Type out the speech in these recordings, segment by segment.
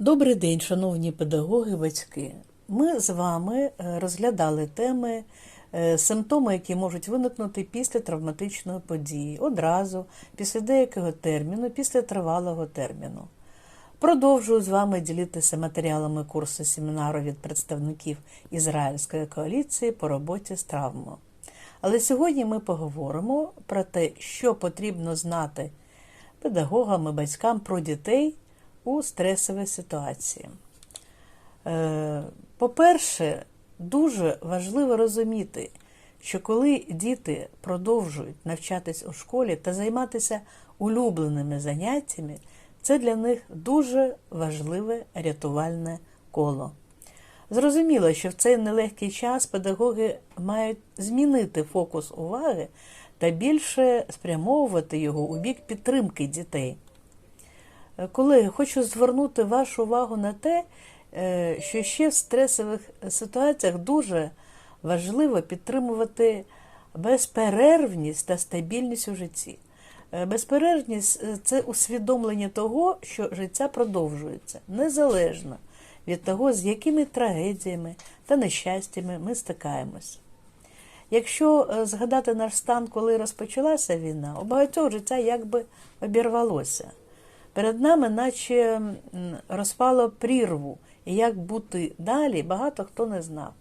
Добрий день, шановні педагоги, батьки. Ми з вами е, розглядали теми, е, симптоми, які можуть виникнути після травматичної події, одразу, після деякого терміну, після тривалого терміну. Продовжую з вами ділитися матеріалами курсу семінару від представників Ізраїльської коаліції по роботі з травмою. Але сьогодні ми поговоримо про те, що потрібно знати педагогам і батькам про дітей у стресовій ситуації. Е, По-перше, дуже важливо розуміти, що коли діти продовжують навчатись у школі та займатися улюбленими заняттями, це для них дуже важливе рятувальне коло. Зрозуміло, що в цей нелегкий час педагоги мають змінити фокус уваги та більше спрямовувати його у бік підтримки дітей. Е, Колеги, хочу звернути вашу увагу на те, е, що ще в стресових ситуаціях дуже важливо підтримувати безперервність та стабільність у житті. Е, Безперервність це усвідомлення того, що життя продовжується незалежно від того, з якими трагедіями та нещастями ми стикаємось. Якщо згадати наш стан, коли розпочалася війна, у багатьох життя якби обірвалося. Перед нами, наче розпало прірву, і як бути далі, багато хто не знав.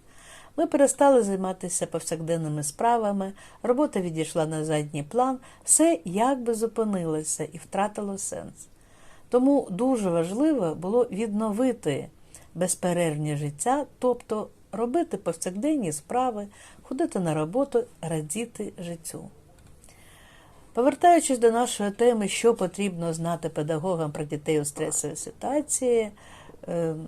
Ми перестали займатися повсякденними справами, робота відійшла на задній план, все якби зупинилося і втратило сенс. Тому дуже важливо було відновити безперервне життя, тобто робити повсякденні справи, ходити на роботу, радіти життю. Повертаючись до нашої теми, що потрібно знати педагогам про дітей у стресовій ситуації, ем,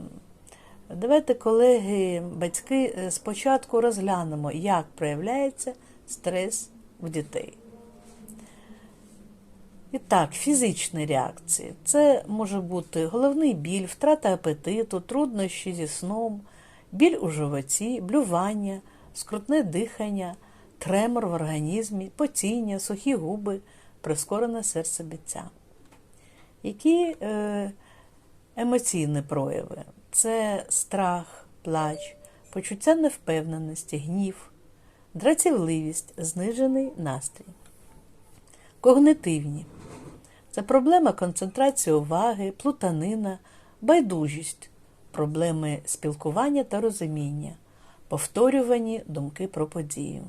давайте, колеги, батьки, е, спочатку розглянемо, як проявляється стрес у дітей. І так, фізичні реакції. Це може бути головний біль, втрата апетиту, труднощі зі сном, біль у животі, блювання, скрутне дихання, тремор в організмі, потіння, сухі губи, прискорене серцебиття. Які е, емоційні прояви? Це страх, плач, почуття невпевненості, гнів, дратівливість, знижений настрій. Когнитивні це проблема концентрації уваги, плутанина, байдужість, проблеми спілкування та розуміння, повторювані думки про подію.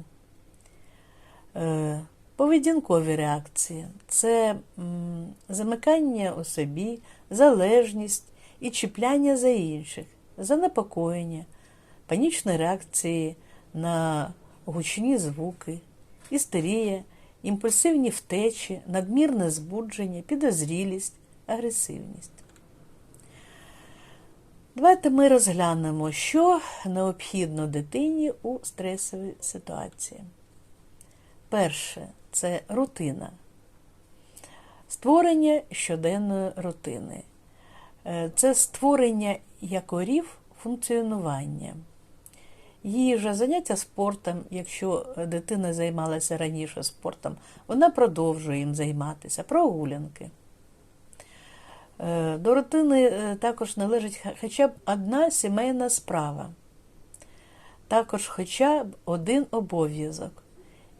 Е, Поведінкові реакції це замикання у собі, залежність і чіпляння за інших, занепокоєння, панічні реакції на гучні звуки, істерія, імпульсивні втечі, надмірне збудження, підозрілість, агресивність. Давайте ми розглянемо, що необхідно дитині у стресовій ситуації. Перше це рутина. Створення щоденної рутини. Е, Це створення якорів функціонування. Їжа, заняття спортом, якщо дитина займалася раніше спортом, вона продовжує їм займатися, прогулянки. Е, До рутини е, також належить хоча б одна сімейна справа, також хоча б один обов'язок.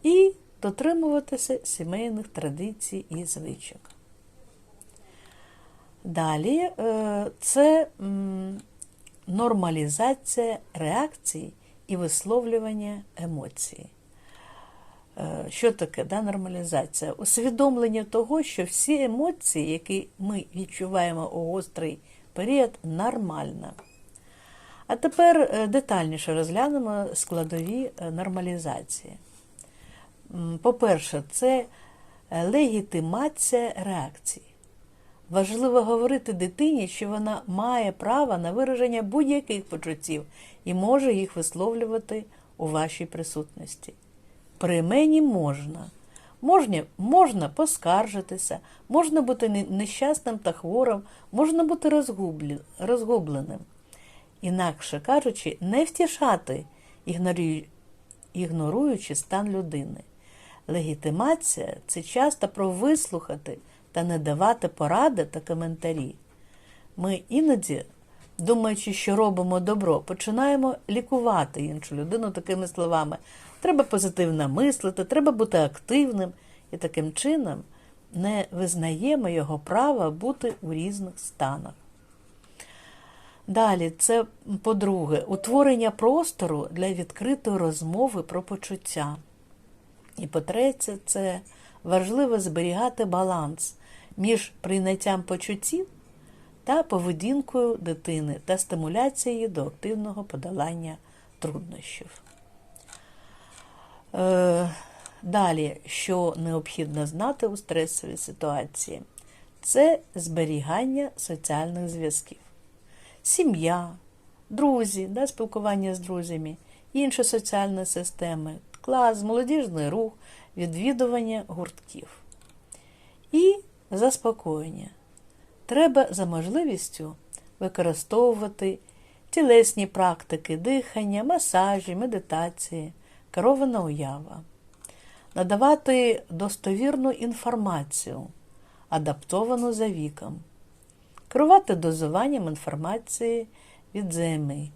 І дотримуватися сімейних традицій і звичок. Далі е, це нормалізація реакцій і висловлювання емоцій. Е, Що таке да, нормалізація? Усвідомлення того, що всі емоції, які ми відчуваємо у гострий період, нормально. А тепер е, детальніше розглянемо складові нормалізації. По-перше, це е, легітимація реакції. Важливо говорити дитині, що вона має право на вираження будь-яких почуттів і може їх висловлювати у вашій присутності. При мені можна. Можна, можна поскаржитися, можна бути нещасним та хворим, можна бути розгубленим. Інакше кажучи, не втішати, ігноруючи стан людини. Легітимація це часто про вислухати та не давати поради та коментарі. Ми іноді, думаючи, що робимо добро, починаємо лікувати іншу людину такими словами. Треба позитивно мислити, треба бути активним. І таким чином не визнаємо його права бути у різних станах. Далі, це, по-друге, утворення простору для відкритої розмови про почуття. І по-третє, це важливо зберігати баланс між прийняттям почуттів та поведінкою дитини та стимуляцією до активного подолання труднощів. Е, Далі, що необхідно знати у стресовій ситуації, це зберігання соціальних зв'язків. Сім'я, друзі, да, спілкування з друзями, інші соціальні системи, клас, молодіжний рух, відвідування гуртків. І заспокоєння. Треба за можливістю використовувати тілесні практики, дихання, масажі, медитації, керована уява надавати достовірну інформацію, адаптовану за віком, керувати дозуванням інформації від ЗМІ.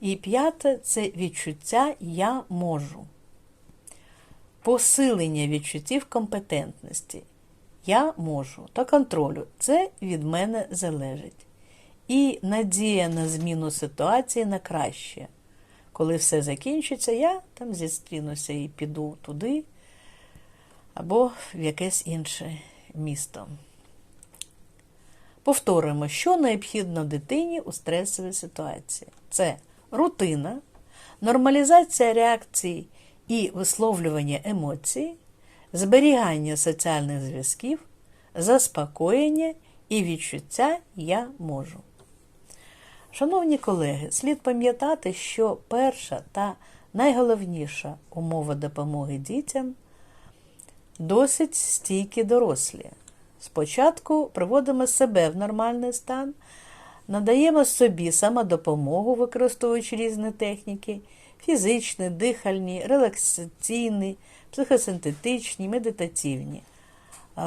І п'яте це відчуття Я можу. Посилення відчуттів компетентності. Я можу та контролю. Це від мене залежить. І надія на зміну ситуації на краще коли все закінчиться, я там зістрінуся і піду туди або в якесь інше місто. Повторимо, що необхідно дитині у стресовій ситуації. Це рутина, нормалізація реакцій і висловлювання емоцій, зберігання соціальних зв'язків, заспокоєння і відчуття Я можу. Шановні колеги, слід пам'ятати, що перша та найголовніша умова допомоги дітям досить стійкі дорослі. Спочатку приводимо себе в нормальний стан, надаємо собі самодопомогу, використовуючи різні техніки, фізичні, дихальні, релаксаційні, психосинтетичні, медитативні.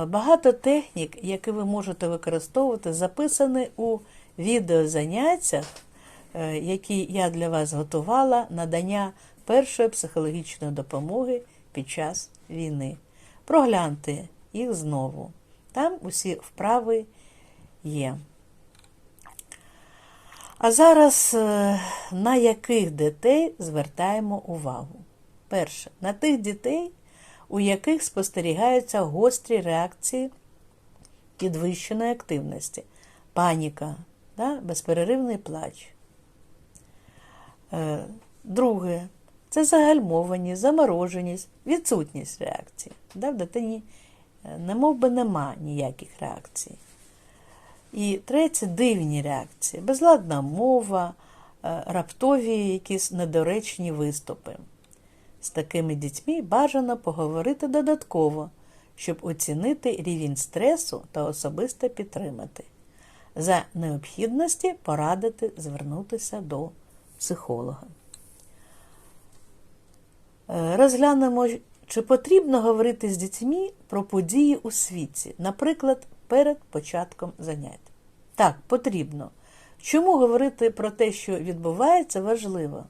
Багато технік, які ви можете використовувати, записані у відеозаняттях, е, які я для вас готувала, надання першої психологічної допомоги під час війни. Прогляньте їх знову. Там усі вправи є. А зараз е, на яких дітей звертаємо увагу? Перше, на тих дітей, у яких спостерігаються гострі реакції підвищеної активності, паніка, да? безперервний плач. Е, друге це загальмованість, замороженість, відсутність реакції. Да? В дитині е, не мов би нема ніяких реакцій. І третє дивні реакції, безладна мова, е, раптові якісь недоречні виступи. З такими дітьми бажано поговорити додатково, щоб оцінити рівень стресу та особисто підтримати за необхідності порадити звернутися до психолога. Е, розглянемо, чи потрібно говорити з дітьми про події у світі, наприклад, перед початком занять. Так, потрібно. Чому говорити про те, що відбувається, важливо?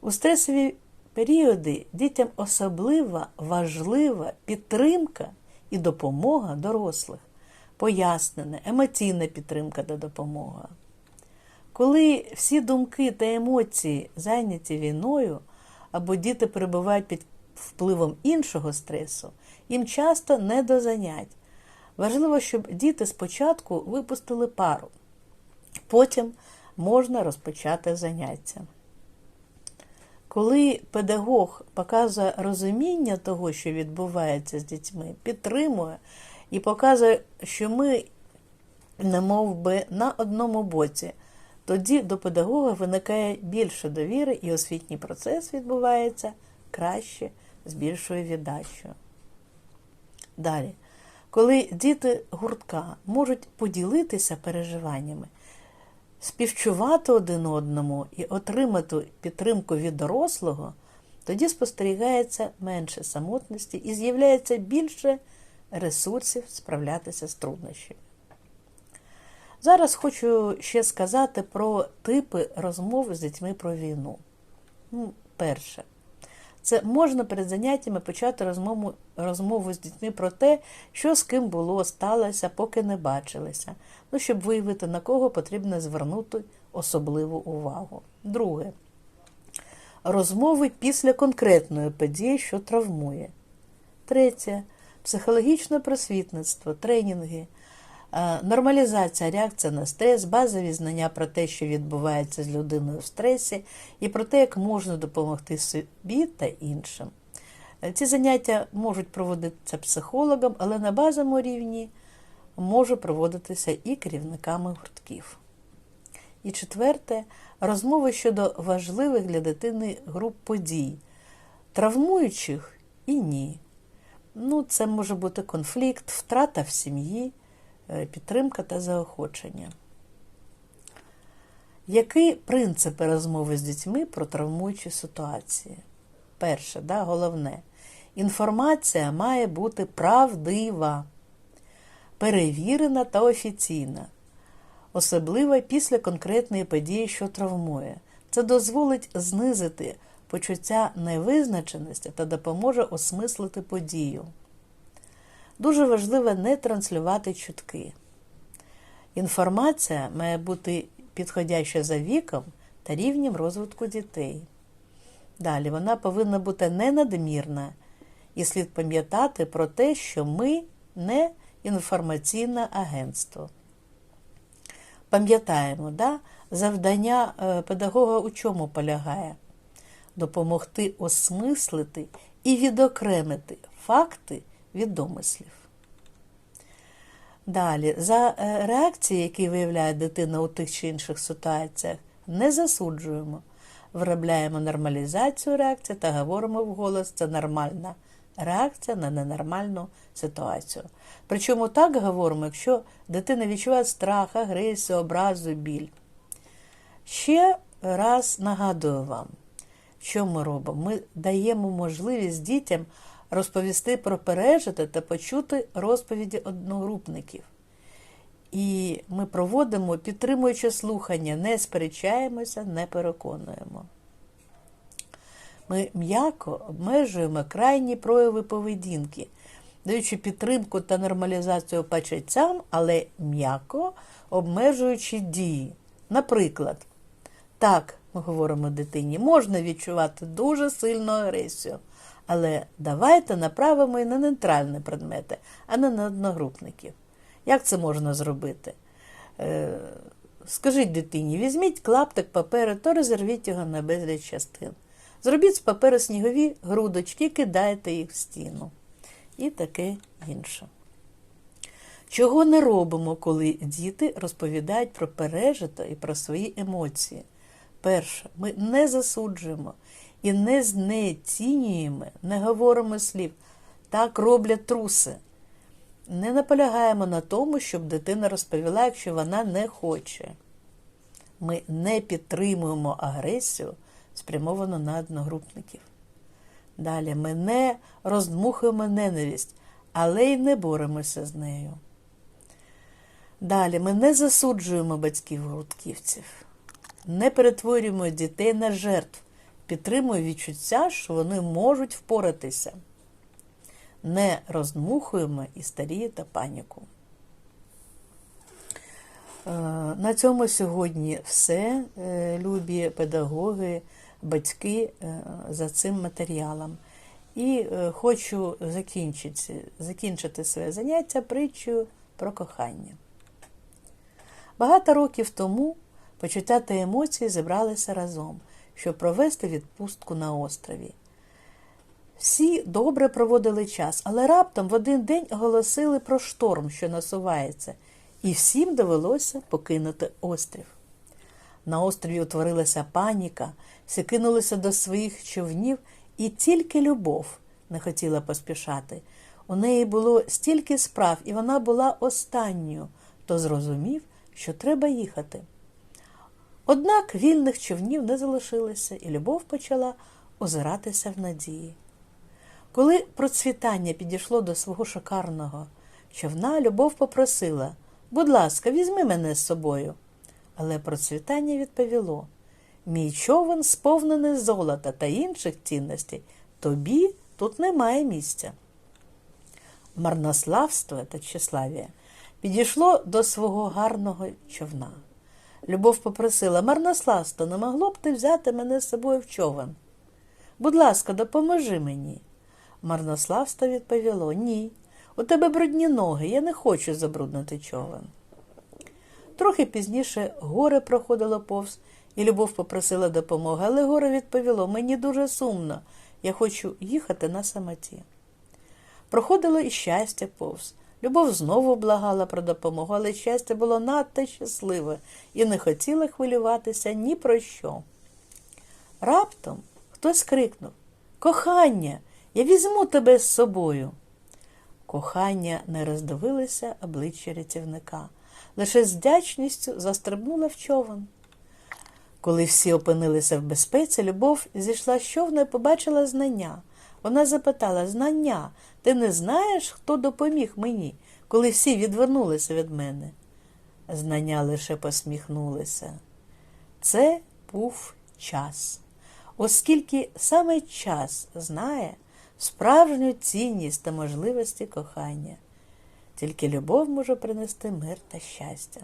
У стресові періоди дітям особливо важлива підтримка і допомога дорослих пояснена, емоційна підтримка та допомога. Коли всі думки та емоції зайняті війною, або діти перебувають під впливом іншого стресу, їм часто не до занять. Важливо, щоб діти спочатку випустили пару, потім можна розпочати заняття. Коли педагог показує розуміння того, що відбувається з дітьми, підтримує і показує, що ми не мов би, на одному боці. Тоді до педагога виникає більше довіри, і освітній процес відбувається краще з більшою віддачею. Далі, коли діти гуртка можуть поділитися переживаннями, співчувати один одному і отримати підтримку від дорослого, тоді спостерігається менше самотності і з'являється більше ресурсів справлятися з труднощами. Зараз хочу ще сказати про типи розмов з дітьми про війну. Ну, перше, це можна перед заняттями почати розмову, розмову з дітьми про те, що з ким було, сталося, поки не бачилися. Ну, щоб виявити, на кого потрібно звернути особливу увагу. Друге. Розмови після конкретної події, що травмує. Третє. Психологічне просвітництво, тренінги, нормалізація реакція на стрес, базові знання про те, що відбувається з людиною в стресі, і про те, як можна допомогти собі та іншим. Е, Ці заняття можуть проводитися психологом, але на базовому рівні може проводитися і керівниками гуртків. І четверте розмови щодо важливих для дитини груп подій, травмуючих і ні. Ну, це може бути конфлікт, втрата в сім'ї, е, підтримка та заохочення. Які принципи розмови з дітьми про травмуючі ситуації? Перше, да, головне, інформація має бути правдива, перевірена та офіційна, особливо після конкретної події, що травмує. Це дозволить знизити почуття невизначеності та допоможе осмислити подію. Дуже важливо не транслювати чутки. Інформація має бути підходяща за віком та рівнем розвитку дітей. Далі вона повинна бути не надмірна, і слід пам'ятати про те, що ми не інформаційне агентство. Пам'ятаємо, да? завдання е, педагога у чому полягає? Допомогти осмислити і відокремити факти від домислів. Далі, за е, реакції, які виявляє дитина у тих чи інших ситуаціях, не засуджуємо, виробляємо нормалізацію реакції та говоримо вголос, це нормальна реакція на ненормальну ситуацію. Причому так говоримо, якщо дитина відчуває страх, агресію, образу, біль. Ще раз нагадую вам, що ми робимо? Ми даємо можливість дітям розповісти про пережити та почути розповіді одногрупників. І ми проводимо підтримуючи слухання, не сперечаємося, не переконуємо. Ми м'яко обмежуємо крайні прояви поведінки, даючи підтримку та нормалізацію почуттям, але м'яко обмежуючи дії. Наприклад, так, ми говоримо дитині, можна відчувати дуже сильну агресію, але давайте направимо і на нейтральні предмети, а не на одногрупників. Як це можна зробити? Е, Скажіть дитині, візьміть клаптик паперу та розірвіть його на безліч частин. Зробіть з паперу снігові грудочки, кидайте їх в стіну. І таке інше. Чого не робимо, коли діти розповідають про пережито і про свої емоції? Перше, ми не засуджуємо і не знецінюємо, не говоримо слів. Так роблять труси. Не наполягаємо на тому, щоб дитина розповіла, якщо вона не хоче. Ми не підтримуємо агресію, спрямовану на одногрупників. Далі ми не роздмухуємо ненависть, але й не боремося з нею. Далі ми не засуджуємо батьків-гуртківців, не перетворюємо дітей на жертв, підтримуємо відчуття, що вони можуть впоратися. Не роздмухуємо істерію та паніку. Е, На цьому сьогодні все, е, любі педагоги, батьки е, за цим матеріалом. І хочу закінчити, закінчити своє заняття притчою про кохання. Багато років тому почуття та емоції зібралися разом, щоб провести відпустку на острові. Всі добре проводили час, але раптом в один день оголосили про шторм, що насувається, і всім довелося покинути острів. На острові утворилася паніка, всі кинулися до своїх човнів, і тільки любов не хотіла поспішати. У неї було стільки справ, і вона була останньою, хто зрозумів, що треба їхати. Однак вільних човнів не залишилося, і любов почала озиратися в надії. Коли процвітання підійшло до свого шикарного човна, любов попросила Будь ласка, візьми мене з собою. Але процвітання відповіло Мій човен сповнений золота та інших цінностей. Тобі тут немає місця. Марнославство та тщеславія підійшло до свого гарного човна. Любов попросила Марнославство, не могло б ти взяти мене з собою в човен? Будь ласка, допоможи мені. Марнославство відповіло Ні. У тебе брудні ноги, я не хочу забруднити човен. Трохи пізніше горе проходило повз, і Любов попросила допомоги, але горе відповіло мені дуже сумно, я хочу їхати на самоті. Проходило і щастя повз. Любов знову благала про допомогу, але щастя було надто щасливе і не хотіла хвилюватися ні про що. Раптом хтось крикнув Кохання, я візьму тебе з собою. Кохання не роздивилося обличчя рятівника, лише з вдячністю застрибнула в човен. Коли всі опинилися в безпеці, любов зійшла з човна і побачила знання. Вона запитала Знання, ти не знаєш, хто допоміг мені, коли всі відвернулися від мене? Знання лише посміхнулися. Це був час, оскільки саме час знає справжню цінність та можливості кохання. Тільки любов може принести мир та щастя.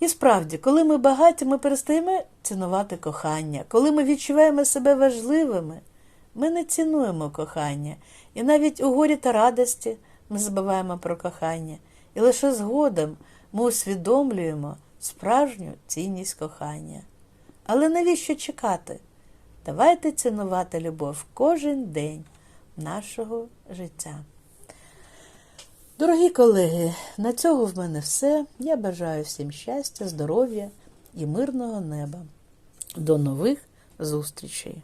І справді, коли ми багаті, ми перестаємо цінувати кохання. Коли ми відчуваємо себе важливими, ми не цінуємо кохання. І навіть у горі та радості ми забуваємо про кохання. І лише згодом ми усвідомлюємо справжню цінність кохання. Але навіщо чекати? Давайте цінувати любов кожен день нашого життя. Дорогі колеги, на цього в мене все. Я бажаю всім щастя, здоров'я і мирного неба. До нових зустрічей!